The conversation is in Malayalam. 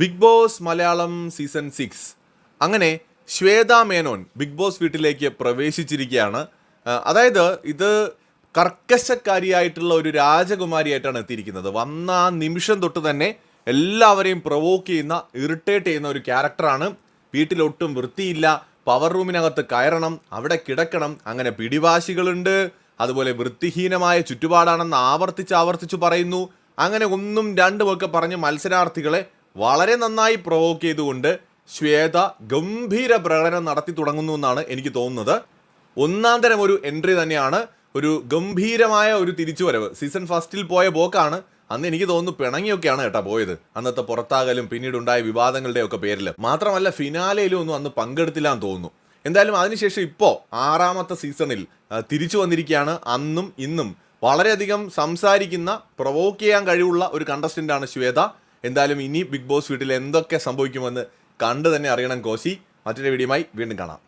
Big boss Malayalam season six അങ്ങനെ ശ്വേത മേനോൻ ബിഗ് ബോസ് വീട്ടിലേക്ക് പ്രവേശിച്ചിരിക്കുകയാണ്. അതായത് ഇത് കർക്കശക്കാരിയായിട്ടുള്ള ഒരു രാജകുമാരിയായിട്ടാണ് എത്തിയിരിക്കുന്നത്. വന്ന ആ നിമിഷം തൊട്ട് തന്നെ എല്ലാവരെയും പ്രൊവോക്ക് ചെയ്യുന്ന ഇറിറ്റേറ്റ് ചെയ്യുന്ന ഒരു ക്യാരക്ടറാണ് വീട്ടിലൊട്ടും വൃത്തിയില്ല. പവർ റൂമിനകത്ത് കയറണം അവിടെ കിടക്കണം അങ്ങനെ പിടിവാശികളുണ്ട്. അതുപോലെ വൃത്തിഹീനമായ ചുറ്റുപാടാണെന്ന് ആവർത്തിച്ച് ആവർത്തിച്ച് പറയുന്നു. അങ്ങനെ ഒന്നും രണ്ടുമൊക്കെ പറഞ്ഞ് മത്സരാർത്ഥികളെ വളരെ നന്നായി പ്രൊവോക്ക് ചെയ്തുകൊണ്ട് ശ്വേത ഗംഭീര പ്രകടനം നടത്തി തുടങ്ങുന്നു എന്നാണ് എനിക്ക് തോന്നുന്നത്. ഒന്നാം തരം ഒരു എൻട്രി തന്നെയാണ്. ഒരു ഗംഭീരമായ ഒരു തിരിച്ചുവരവ്. സീസൺ ഫസ്റ്റിൽ പോയ പോക്കാണ്. അന്ന് എനിക്ക് തോന്നുന്നു പിണങ്ങിയൊക്കെയാണ് കേട്ടാ പോയത്. അന്നത്തെ പുറത്താകലും പിന്നീടുണ്ടായ വിവാദങ്ങളുടെ ഒക്കെ പേരിൽ മാത്രമല്ല ഫിനാലയിലും ഒന്നും അന്ന് പങ്കെടുത്തില്ല എന്ന് തോന്നുന്നു. എന്തായാലും അതിനുശേഷം ഇപ്പോൾ ആറാമത്തെ സീസണിൽ തിരിച്ചു വന്നിരിക്കുകയാണ്. അന്നും ഇന്നും വളരെയധികം സംസാരിക്കുന്ന പ്രൊവോക്ക് ചെയ്യാൻ കഴിവുള്ള ഒരു കണ്ടസ്റ്റന്റാണ് ശ്വേത. എന്തായാലും ഇനി ബിഗ് ബോസ് വീട്ടിൽ എന്തൊക്കെ സംഭവിക്കുമെന്ന് കണ്ടു തന്നെ അറിയണം കോശി. മറ്റൊരു വീഡിയോയുമായി വീണ്ടും കാണാം.